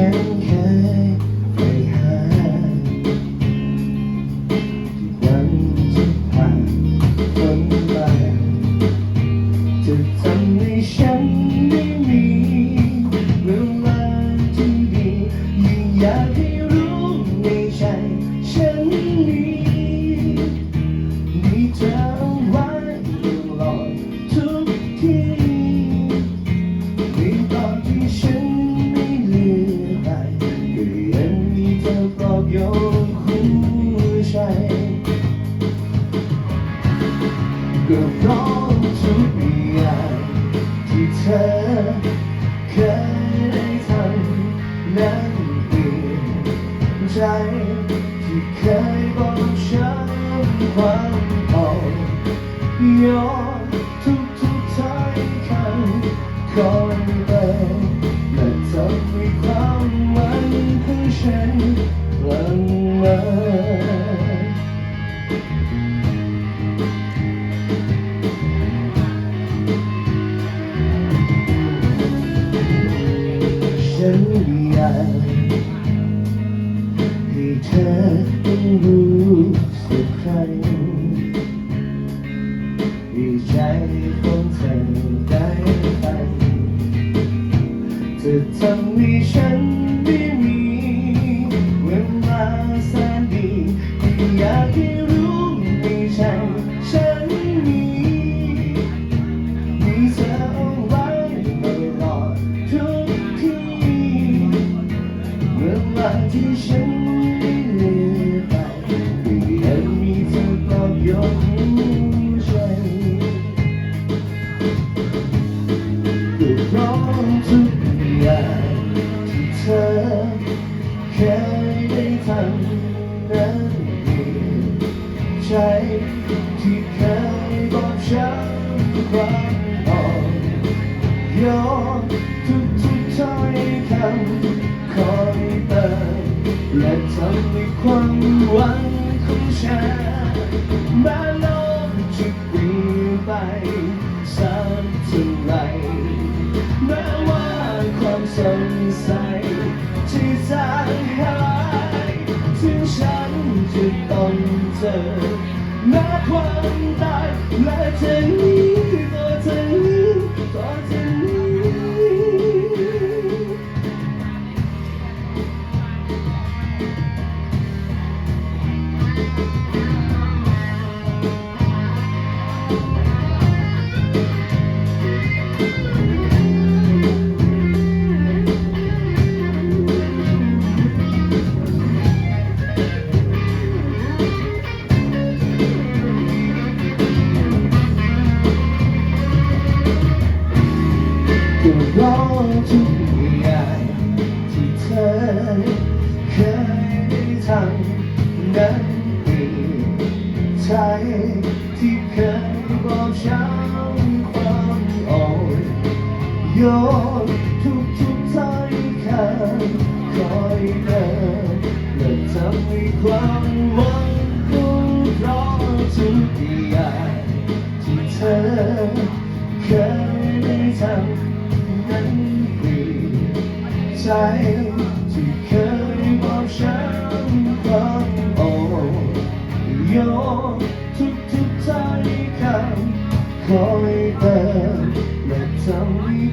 ฉั ก็เพราะทุกอย่างที่เธอเคยได้ทำนั้นเปลี่ยนใจที่เคยบอกฉันความอ่อนโยน ฉันอยากให้เธอต้องรู้สักครั้งดีใจของเธอได้ไปเธอทำให้ฉัน อ่อนโยนทุกทุกๆถ้อยคำคอยเติมและทำให้ความหวังของฉันแม้โลกจะเปลี่ยนไปสักเท่าไหรแม้ว่าความสงสัยที่จางหายถึงฉันจะต้องเจอแม้ความตายและเธ ยนทุกทุกใจอยคำคอยเดินและทำให้ความหวังของเราทุกอย่างที่เธอเคยได้ทำนั้นคือใจที่เคยบอกฉันความอ่อนโยนทุกทุกใจอยคำคอยเดิน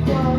Whoa.